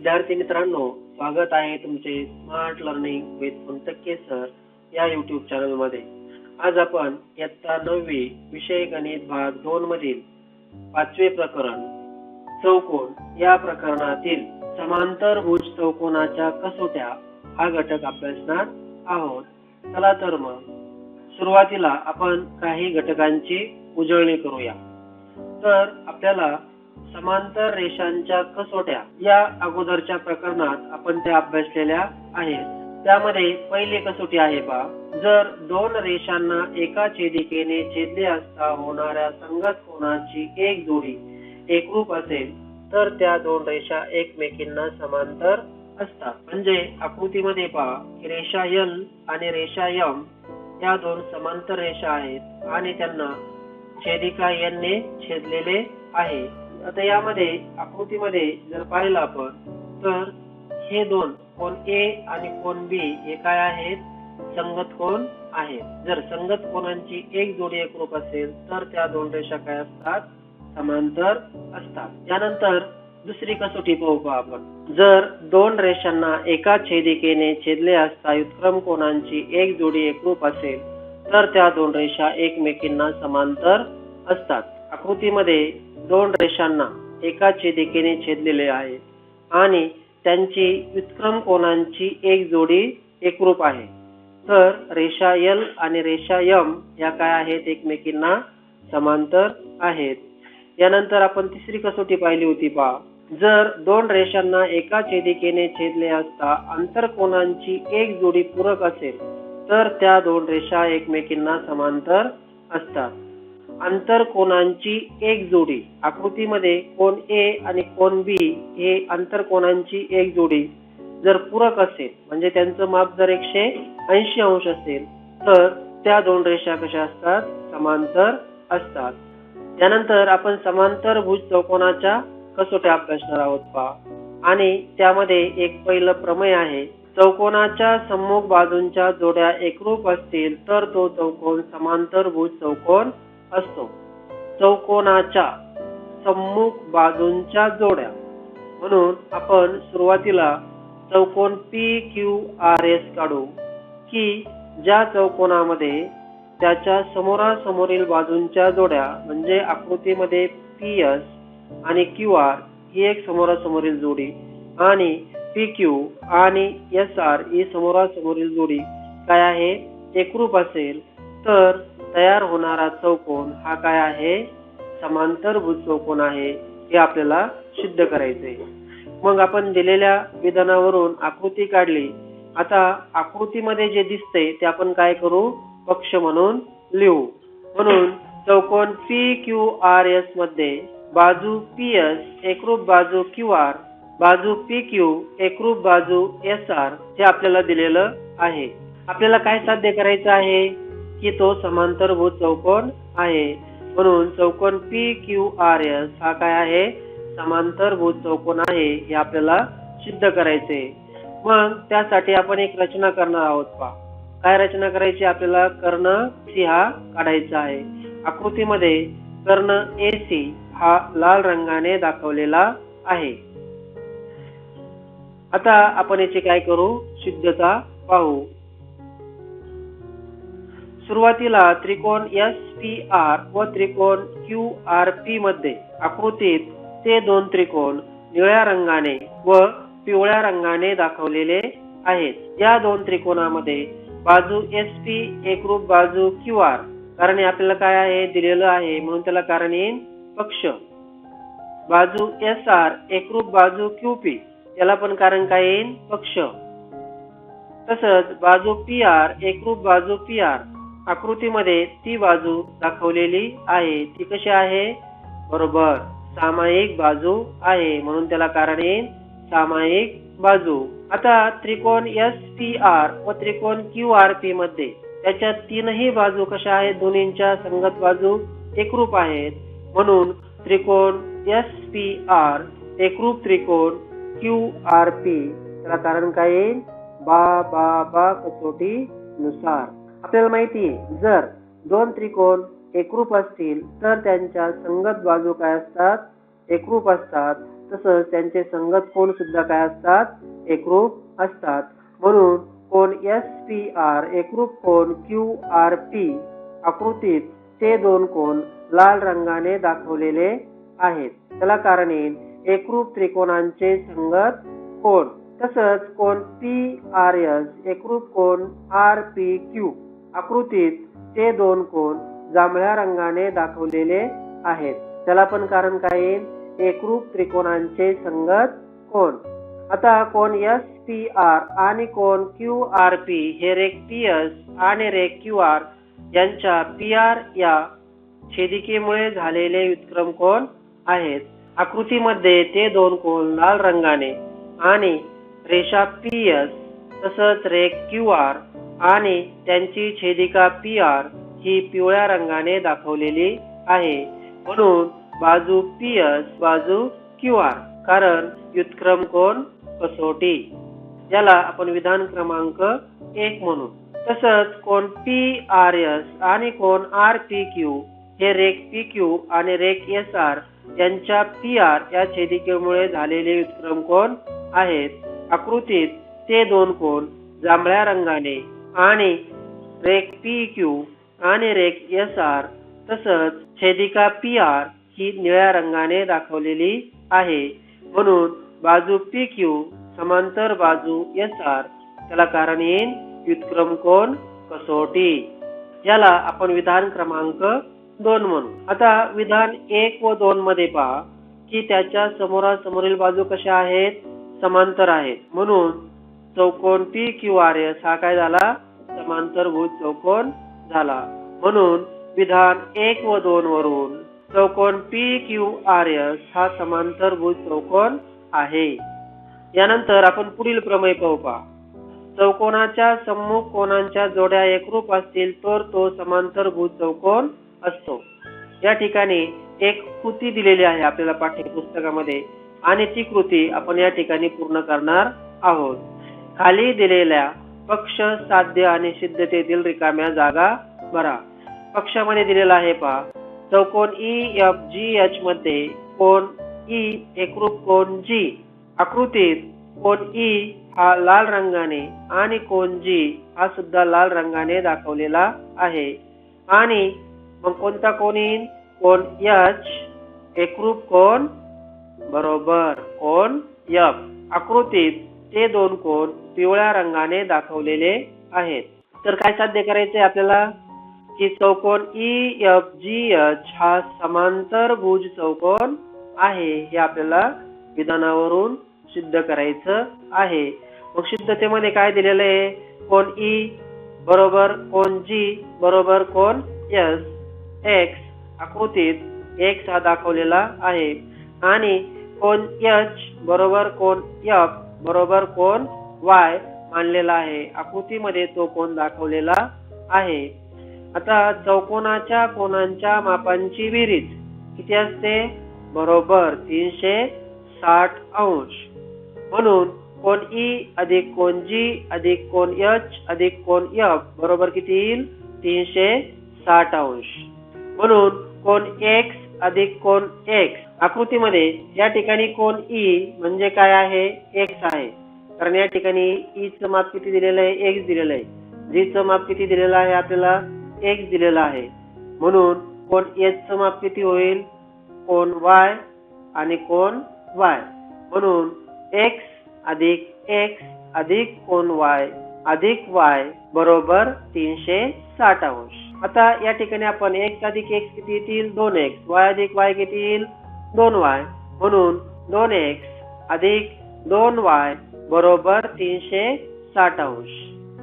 विद्यार्थी मित्रांनो स्वागत आहे तुमचे smart learning with Puntake sir या युट्यूब चॅनलमध्ये. आज आपण इयत्ता नववी विषय गणित भाग दोन मधील पाचवे प्रकरण चौकोन या प्रकरणातील समांतर भुज चौकोनाच्या कसोट्या हा घटक अभ्यासणार आहोत. चला तर मग सुरुवातीला आपण काही घटकांची उजळणी करूया. तर आपल्याला समांतर रेषांच्या कसोट्या या अगोदरच्या प्रकरणात आपण त्या अभ्यासलेल्या आहेत. त्यामध्ये पहिली कसोटी आहे बा जर दोन रेषांना एका छेदिकेने छेदले असता होणाऱ्या संगत कोणाची एक जोडी एकरूप असेल तर त्या दोन रेषा एकमेकींना समांतर असतात. म्हणजे आकृतीमध्ये पहा की रेषा एल आणि रेषा यम या दोन समांतर रेषा आहेत आणि त्यांना छेदिका एन ने छेदलेले आहे. आता यामध्ये आकृतीमध्ये जर पाहिलं आपण तर हे दोन कोण ए आणि कोण बी हे काय आहेत? संगत कोण आहेत. जर संगत कोणांची एक जोडी एकरूप असेल तर त्या दोन रेषा काय असतात? समांतर असतात. त्यानंतर दुसरी कसोटी पाहू आपण? जर दोन रेषांना एका छेदिकेने छेदले असता व्युत्क्रम कोणांची एक जोडी एकरूप असेल तर त्या दोन रेषा एकमेकींना समांतर असतात. आकृतीमध्ये दोन रेषांना एका छेदिकेने छेदलेले आहे आणि त्यांची व्युत्क्रम कोणांची एक जोडी एकरूप आहे. तर रेषा यल आणि रेषा यम या काय आहेत? एकमेकींना समांतर आहेत. यानंतर आपण तिसरी कसोटी पाहिली होती पहा. जर दोन रेषांना एका छेदिकेने छेदले असता अंतर कोणांची एक जोडी पूरक असेल तर त्या दोन रेषा एकमेकींना समांतर असतात. अंतर कोणांची एक जोडी. आकृतीमध्ये कोण ए आणि कोण बी हे अंतर कोणांची एक जोडी जर पूरक असेल म्हणजे त्यांचं माप जर एकशे ऐंशी अंश असेल तर त्या दोन रेषा कशा असतात? समांतर असतात. त्यानंतर आपण समांतर भुज चौकोनाच्या कसोट्या अभ्यासणार आहोत पा आणि त्यामध्ये एक पहिलं प्रमेय आहे चौकोनाच्या सम्मुख बाजूंच्या जोड्या एकरूप असतील तर तो चौकोन समांतर भुज चौकोन असतो. चौकोनाच्या सम्मुख बाजूंच्या जोड्या. म्हणून आपण सुरुवातीला चौकोन पी क्यू आर एस काढू की ज्या चौकोनामध्ये त्याच्या समोरासमोरील बाजूंच्या जोड्या म्हणजे आकृतीमध्ये पी एस आणि क्यू आर ही एक समोरासमोरील जोडी आणि पी क्यू आणि एस आर ही समोरासमोरील जोडी काय आहे? एकरूप असेल. तर तयार होणारा चौकोन हा काय आहे? समांतर चौकोन आहे हे आपल्याला सिद्ध करायचे मग आपण दिलेल्या विधानावरून आकृती काढली. आता आकृतीमध्ये जे दिसते ते आपण काय करू? पक्ष म्हणून लिहू. म्हणून चौकोन पी क्यू आर एसमध्ये बाजू पी एस एकरूप बाजू क्यू आर बाजू पी क्यू एकरूप बाजू एस आर हे आपल्याला दिलेलं आहे. आपल्याला काय साध्य करायचं आहे? की तो समांतरभूत चौकोन आहे. म्हणून चौकोन पी क्यू आर एस हा काय आहे? समांतरभूत चौकोन आहे हे आपल्याला सिद्ध करायचे. मग त्यासाठी आपण एक रचना करणार आहोत पा काय रचना करायची? आपल्याला कर्ण सी हा काढायचा आहे. आकृतीमध्ये कर्ण ए सी हा लाल रंगाने दाखवलेला आहे. आता आपण याची काय करू? सिद्धता पाहू. सुरुवातीला त्रिकोण एस पी आर व त्रिकोण क्यू आर पी मध्ये आकृतीत ते दोन त्रिकोण निळ्या रंगाने व पिवळ्या रंगाने दाखवलेले आहेत. या दोन त्रिकोणामध्ये बाजू एस पी एकरूप बाजू क्यू आर कारण हे आपल्याला काय आहे? दिलेलं आहे. म्हणून त्याला कारण येईल पक्ष. बाजू एस आर एकरूप बाजू क्यू पी याला पण कारण काय येईल पक्ष. तसंच बाजू पी आर एकरूप बाजू पी आर आकृतीमध्ये ती बाजू दाखवलेली आहे. ती कशी आहे? बरोबर. सामायिक बाजू आहे. म्हणून त्याला कारण येईल सामायिक बाजू. आता त्रिकोण एस पी आर व त्रिकोण क्यू आर पी मध्ये त्याच्या तीनही बाजू कशा आहेत? दोन्हींच्या संगत बाजू एकरूप आहेत. म्हणून त्रिकोण एस पी आर एकरूप त्रिकोण क्यू आर पी त्याला कारण काय येईल? बा बा बा कसोटी नुसार आपल्याला माहिती आहे जर दोन त्रिकोण एकरूप असतील तर त्यांच्या संगत बाजू काय असतात? एकरूप असतात. तसंच त्यांचे संगत कोण सुद्धा काय असतात? एकरूप असतात. म्हणून कोण एस पी आर एकरूप कोण क्यू आर पी आकृतीत ते दोन कोण लाल रंगाने दाखवलेले आहेत. त्याला कारण येईल एकरूप त्रिकोणांचे संगत कोण? तसंच कोण पी आर एस एकरूप कोण आर पी क्यू आकृतीत ते दोन कोण जांभळ्या रंगाने दाखवलेले आहेत. त्याला पण कारण काय? येईल एकरूप त्रिकोणांचे संगत कोण आता कोण एस पी आर आणि कोण क्यू आर पी हे रेक पी एस आणि रेक क्यू आर यांच्या पी आर या छेदिकेमुळे झालेले व्युत्क्रम कोण आहेत. आकृतीमध्ये ते दोन कोण लाल रंगाने आणि रेषा पी एस तसंच रेक क्यू आर आणि त्यांची छेदिका पी आर ही पिवळ्या रंगाने दाखवलेली आहे. म्हणून बाजू पी एस बाजू क्यू आर कारण व्युत्क्रम कोण? कसोटी. याला आपण विधान क्रमांक एक म्हणू. तसंच कोण पी आर एस आणि कोण आर पी क्यू हे रेक पी क्यू आणि रेक एस आर यांच्या पी आर या छेदिकेमुळे झालेले व्युत्क्रम कोण आहेत? आकृतीत ते दोन कोण जांभळ्या रंगाने. आणि रेक पी क्यू आणि रेक एस आर तसंच छेदिका पी आर ही निळ्या रंगाने दाखवलेली आहे. म्हणून बाजू पी क्यू समांतर बाजू एस आर त्याला कारण येईल व्युत्क्रम कोण कसोटी. याला आपण विधान क्रमांक दोन म्हणू. आता विधान एक व दोन मध्ये पहा की त्याच्या समोरासमोरील बाजू कशा आहेत? समांतर आहेत. म्हणून चौकोन पी क्यू आर एस हा काय झाला? समांतरभुज चौकोन झाला. म्हणून विधान एक व दोन वरून चौकोन पी क्यू आर एस हा समांतरभुज चौकोन आहे. यानंतर आपण पुढील प्रमेय पाहू पा चौकोनाच्या सम्मुख कोणांच्या जोड्या एकरूप असतील तर तो समांतरभुज चौकोन असतो. या ठिकाणी एक कृती दिलेली आहे आपल्याला पाठ्यपुस्तकामध्ये आणि ती कृती आपण या ठिकाणी पूर्ण करणार आहोत. खाली दिलेल्या पक्ष साध्य आणि सिद्धतेतील रिकाम्या जागा भरा. पक्षामध्ये दिलेला आहे पहा. चौकोन ई एफ जी एच मध्ये कोण ई e एकरूप कोण जी आकृतीत कोण ई e हा लाल रंगाने आणि कोण जी हा सुद्धा लाल रंगाने दाखवलेला आहे. आणि मग कोणता कोण येईल? कोण यच एकरूप कोण बरोबर कोण यफ आकृतीत ते दोन कोण पिवळ्या रंगाने दाखवलेले आहेत. तर काय साध्य करायचे आपल्याला? की चौकोन ई एफ जी एच हा समांतर भुज चौकोन आहे हे आपल्याला विधानावरून सिद्ध करायचं आहे. मग सिद्धतेमध्ये काय दिलेलं आहे? कोण ई e बरोबर कोण जी बरोबर कोण एस एक्स आकृतीत एक्स हा दाखवलेला आहे. आणि कोण एच बरोबर कोण एफ बरोबर कोण? वाय मानलेला आहे. आकृतीमध्ये तो कोण दाखवलेला आहे? आता चौकोनाच्या कोणांच्या मापांची विरीज किती असते? बरोबर तीनशे साठ अंश. म्हणून कोण ई अधिक कोण जी अधिक कोण एच अधिक कोण एफ बरोबर किती येईल? तीनशे साठ अंश. म्हणून कोण एक्स अधिक कोण एक्स आकृतीमध्ये या ठिकाणी कोण ई e म्हणजे काय आहे? एक्स आहे. कारण या ठिकाणी ई चं माप किती दिलेलं आहे? एक्स दिलेलं आहे. जी चं माप किती दिलेलं आहे? आपल्याला एक्स दिलेला आहे. म्हणून कोण एच चं माप किती होईल? कोण वाय आणि कोण वाय म्हणून एक्स अधिक एक्स अधिक कोण वाय अधिक वाय बरोबर तीनशे साठ अंश. आता या ठिकाणी आपण एक्स अधिक एक्स किती येतील? दोन एक्स वाय अधिक वाय किती येईल? दोन वाय म्हणून दोन एक्स अधिक दोन वाय बरोबर तीनशे साठ अंश.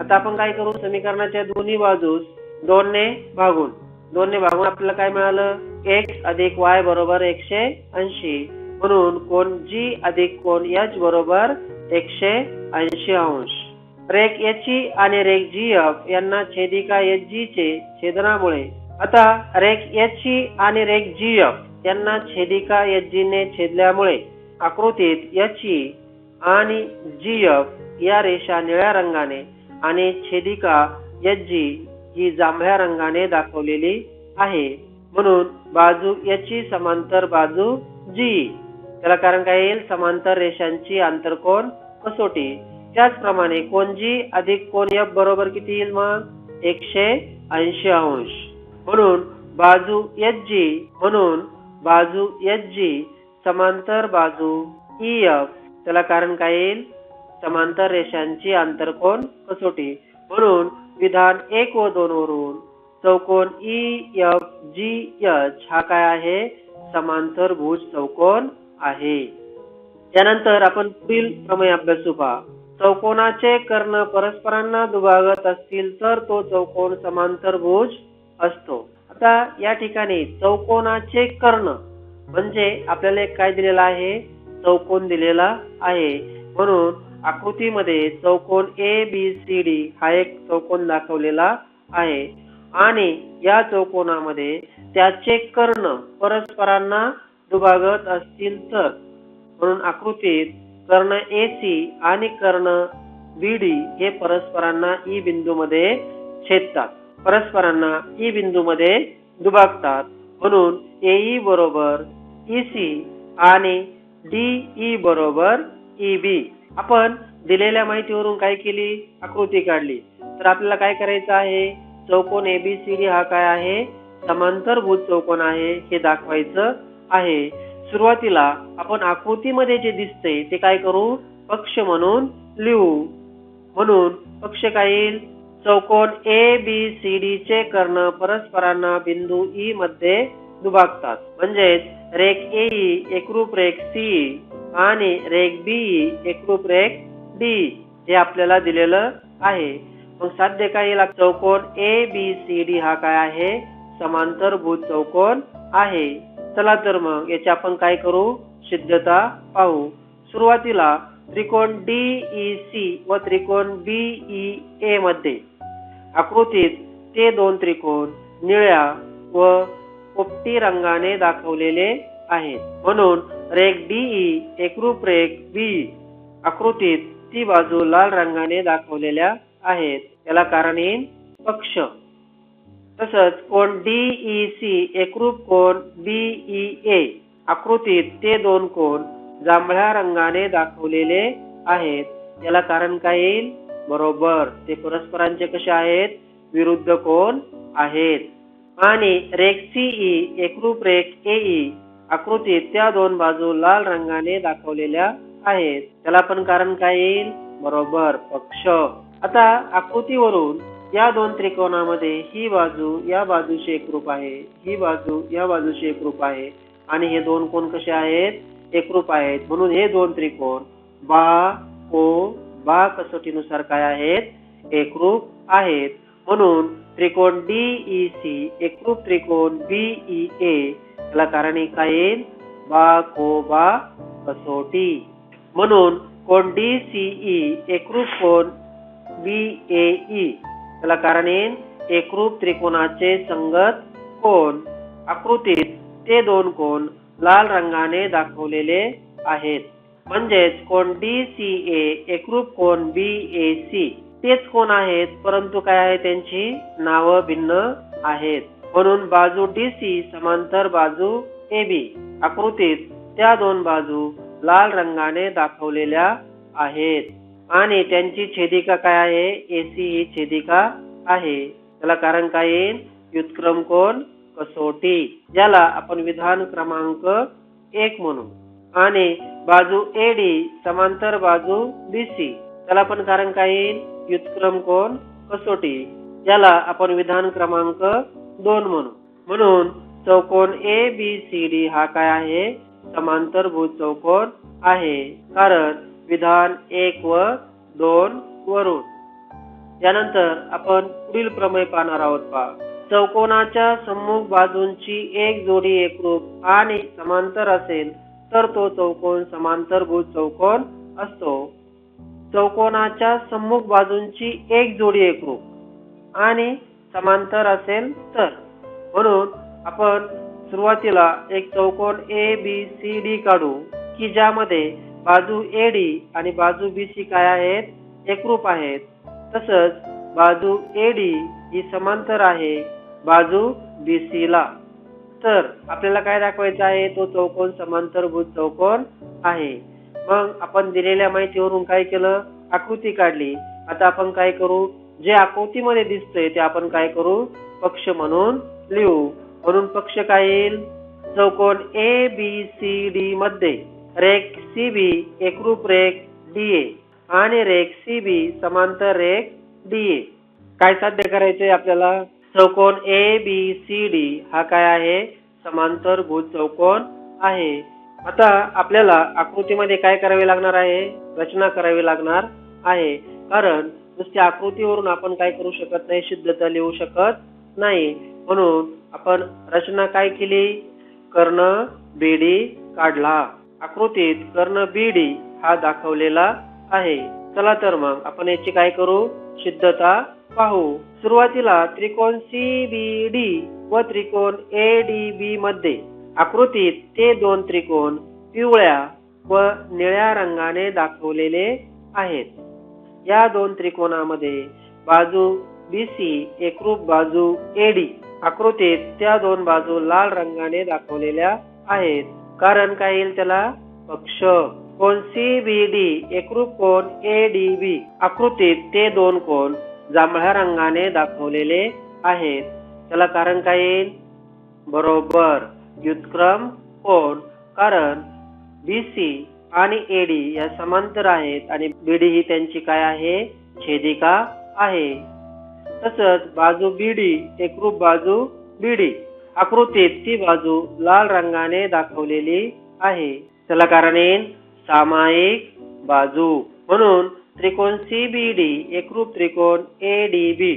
आता आपण काय करू? समीकरणाच्या दोन्ही बाजूस दोन ने भागून दोन ने भागून आपल्याला काय मिळालं? एक्स अधिक वाय बरोबर एकशे ऐंशी म्हणून कोण जी अधिक कोण एच बरोबर एकशे ऐंशी अंश. रेक एची आणि रेक जी एफ यांना छेदिका एच जी चे छेदनामुळे. आता रेक एची आणि रेक जी एफ त्यांना छेदिका यज्जीने छेदल्यामुळे आकृतीत याची आणि जी एफ या रेषा निळ्या रंगाने आणि छेदिका यज्जी ही जांभळ्या रंगाने दाखवलेली आहे. म्हणून बाजू याची समांतर बाजू जी. त्याला कारण काय येईल? समांतर रेषांची आंतरकोन कसोटी. त्याचप्रमाणे कोण जी अधिक कोण एफ बरोबर किती येईल मग? एकशे ऐंशी अंश. म्हणून बाजू एच जी म्हणून बाजू एच जी समांतर बाजू ई एफ त्याला कारण काय येईल? समांतर रेषांची आंतरकोन कसोटी. म्हणून विधान एक व दोन वरून चौकोन ई एफ जी एच हा काय आहे? समांतर भुज चौकोन आहे. त्यानंतर आपण पुढील प्रमेय अभ्यासू पहा चौकोनाचे कर्ण परस्परांना दुभागत असतील तर तो चौकोन समांतर भूज असतो. आता या ठिकाणी चौकोनाचे कर्ण म्हणजे आपल्याला एक काय दिलेला आहे? चौकोन दिलेला आहे. म्हणून आकृतीमध्ये चौकोन ए बी सी डी हा एक चौकोन दाखवलेला आहे. आणि या चौकोनामध्ये त्याचे कर्ण परस्परांना दुभागत असतील तर. म्हणून आकृतीत कर्ण ए सी आणि कर्ण बी डी हे परस्परांना ई बिंदूमध्ये छेदतात. परस्परांना ई बिंदू मध्ये दुभागतात. म्हणून एई बरोबर ई सी आणि ई बरोबर ई बी. आपण दिलेल्या माहितीवरून काय केली? आकृती काढली. तर आपल्याला काय करायचं आहे? चौकोन एबीसीडी हा काय आहे? समांतर भूत चौकोन आहे. हे दाखवायचं आहे. सुरुवातीला आपण आकृतीमध्ये जे दिसते ते काय करू? पक्ष म्हणून लिहू. म्हणून पक्ष काय येईल? चौकोन ए बी सी डी चे कर्ण परस्परांना बिंदू ई मध्ये दुभागतात. म्हणजेच रेख ए एकरूप रेख सी आणि रेख बी एकरूप रेख डी हे आपल्याला दिलेलं आहे. मग साध्य काय चौकोन ए बी सी डी हा काय आहे? समांतर भूत चौकोन आहे. चला तर मग याची आपण काय करू? सिद्धता पाहू. सुरुवातीला त्रिकोण ई सी व त्रिकोण बीई ए मध्ये आकृतीत ते दोन त्रिकोण निळ्या व पोपटी रंगाने दाखवलेले आहेत. म्हणून रेख डीई एकरूप रेख बी आकृतीत ती बाजू लाल रंगाने दाखवलेल्या आहेत. याला कारण येईल पक्ष. तसंच कोण डीई सी एकरूप कोण बीई ए आकृतीत ते दोन कोण जांभळ्या रंगाने दाखवलेले आहेत. याला कारण काय येईल? बरोबर. ते परस्परांचे कसे आहेत? विरुद्ध कोण आहेत? आणि रेख सीई एकरूप रेख एई आकृतीत त्या दोन बाजू लाल रंगाने दाखवलेल्या आहेत. त्याला पण कारण काय येईल? बरोबर पक्ष. आता आकृतीवरून या दोन त्रिकोणामध्ये ही बाजू या बाजूशी एकरूप आहे ही बाजू या बाजूशी एकरूप आहे. आणि हे दोन कोण कसे आहेत? एकरूप आहेत. म्हणून हे दोन त्रिकोण बा ओ बा कसोटीनुसार काय आहेत? एकरूप आहेत. म्हणून त्रिकोण ई सी एकरूप त्रिकोण ई ए याला कारण काय येईल बा को बा कसोटी. म्हणून कोण डी सी ई एकरूप कोण बी ए ई त्याला कारण येईल एकरूप त्रिकोणाचे संगत कोण? आकृतीत ते दोन कोण लाल रंगाने दाखवलेले आहेत. म्हणजेच कोण डी सी ए एकरूप कोण बी ए सी तेच कोण आहेत? परंतु काय आहे त्यांची? नावं भिन्न आहेत. म्हणून बाजू डी सी समांतर बाजू ए बी आकृतीत त्या दोन बाजू लाल रंगाने दाखवलेल्या आहेत. आणि त्यांची छेदिका काय आहे? एसी ही छेदिका आहे. त्याला कारण काय येईल? व्युत्क्रम कोण? कसोटी. ज्याला आपण विधान क्रमांक एक म्हणू. आणि बाजू एडी समांतर बाजू बीसी त्याला पण कारण काय येईल? व्युत्क्रम कोण? कसोटी. याला आपण विधान क्रमांक दोन म्हणू. म्हणून चौकोन ए बी सी डी हा काय आहे? समांतर भूत चौकोन आहे. कारण विधान एक व दोन वरून. यानंतर आपण पुढील प्रमेय पाहणार आहोत पा चौकोनाच्या सम्मुख बाजूंची एक जोडी एकरूप आणि समांतर असेल तर तो चौकोन समांतरभूत चौकोन असतो. चौकोनाच्या सम्मुख बाजूंची एक जोडी एकरूप आणि समांतर असेल तर. म्हणून आपण सुरुवातीला एक चौकोन ए बी सी डी काढू की ज्यामध्ये बाजू ए डी आणि बाजू बी सी काय आहेत? एकरूप आहेत. तसंच बाजू ए डी ही समांतर आहे बाजू बी सी ला. तर आपल्याला काय दाखवायचं आहे? तो चौकोन समांतरभुज चौकोन आहे. मग आपण दिलेल्या माहितीवरून काय केलं? आकृती काढली. आता आपण काय करू? जे आकृतीमध्ये दिसतंय ते आपण काय करू? पक्ष म्हणून लिहू. म्हणून पक्ष काय येईल? चौकोन ए बी सी डी मध्ये. रेख सी बी एकरूप रेख डी ए आणि रेख सी बी समांतर रेख डी ए काय साध्य करायचंय आपल्याला? चौकोन ए बी सी डी हा काय आहे? समांतर भूत चौकोन आहे. आता आपल्याला आकृतीमध्ये काय करावे लागणार आहे? रचना करावी लागणार आहे. कारण नुसत्या आकृतीवरून आपण काय करू शकत नाही सिद्धता लिहू शकत नाही. म्हणून आपण रचना काय केली? कर्ण बेडी काढला. आकृतीत कर्ण बीडी हा दाखवलेला आहे. चला तर मग आपण याची काय करू? सिद्धता पाहू. सुरुवातीला त्रिकोण सी बी डी व त्रिकोण ए डी बी मध्ये. आकृतीत ते दोन त्रिकोण पिवळ्या व निळ्या रंगाने दाखवलेले आहेत. या दोन त्रिकोणामध्ये बाजू बी सी एकरूप बाजू एडी आकृतीत त्या दोन बाजू लाल रंगाने दाखवलेल्या आहेत. कारण काय येईल त्याला? पक्ष कोण सी बी डी एकरूप कोण ए डी बी आकृतीत ते दोन कोण जांभळ्या रंगाने दाखवलेले आहेत. त्याला कारण काय येईल? बरोबर. व्युत्क्रम कोण कारण बी सी आणि एडी या समांतर आहेत आणि बीडी ही त्यांची काय आहे? छेदिका आहे. तसंच बाजू बीडी एकरूप बाजू बीडी आकृतीत ती बाजू लाल रंगाने दाखवलेली आहे. त्याला कारण येईल? सामायिक बाजू. म्हणून त्रिकोण सी बी डी एकरूप त्रिकोण ए डी बी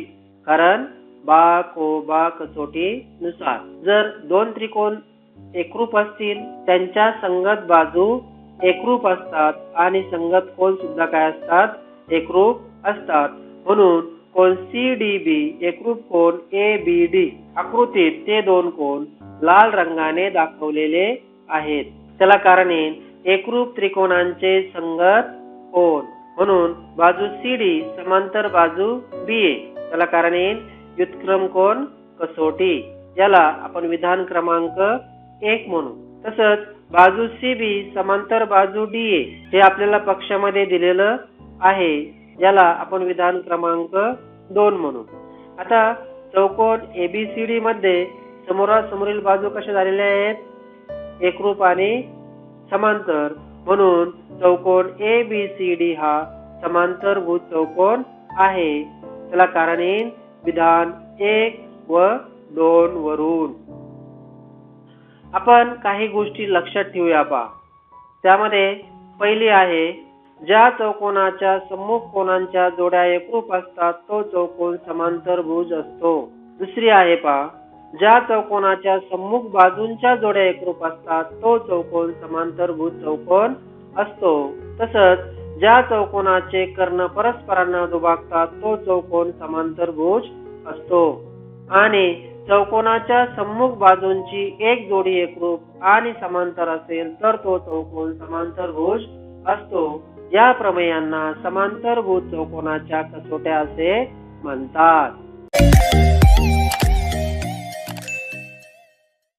कारण बा को बा कसोटी नुसार. जर दोन त्रिकोण एकरूप असतील त्यांच्या संगत बाजू एकरूप असतात आणि संगत कोण सुद्धा काय असतात? एकरूप असतात. म्हणून कोण सी डी बी एकरूप कोण ए बी डी आकृतीत ते दोन कोण लाल रंगाने दाखवलेले आहेत. त्याला कारण एकरूप त्रिकोणांचे संगत कोण? म्हणून बाजू सी डी समांतर बाजू बी ए त्याला कारण येईल व्युत्क्रम कोण कसोटी. याला आपण विधान क्रमांक एक म्हणू. तसंच बाजू सी बी समांतर बाजू डी ए हे आपल्याला पक्षामध्ये दिलेलं आहे. याला आपण विधान क्रमांक दोन म्हणू. आता चौकोन ए बी सी डी मध्ये समोरासमोरील बाजू कशा झालेल्या आहेत? एकरूप आणि समांतर. म्हणून चौकोन ए बी सी डी हा समांतरभूत चौकोन आहे. त्याला कारण येईल विधान एक व दोन वरून. आपण काही गोष्टी लक्षात ठेवूया पा त्यामध्ये पहिली आहे ज्या चौकोनाच्या सम्मुख कोणांच्या जोड्या एकरूप असतात तो चौकोन समांतरभुज असतो. दुसरी आहे पा ज्या चौकोनाच्या सम्मुख बाजूंच्या जोड्या एकरूप असतात तो चौकोन समांतरभुज चौकोन असतो. तसंच ज्या चौकोनाचे कर्ण परस्परांना दुभागतात तो चौकोन समांतरभुज असतो. आणि चौकोनाच्या सम्मुख बाजूंची एक जोडी एकरूप आणि समांतर असेल तर तो चौकोन समांतरभुज असतो. या प्रमेयांना समांतरभूत चौकोनाच्या कसोट्या असे म्हणतात.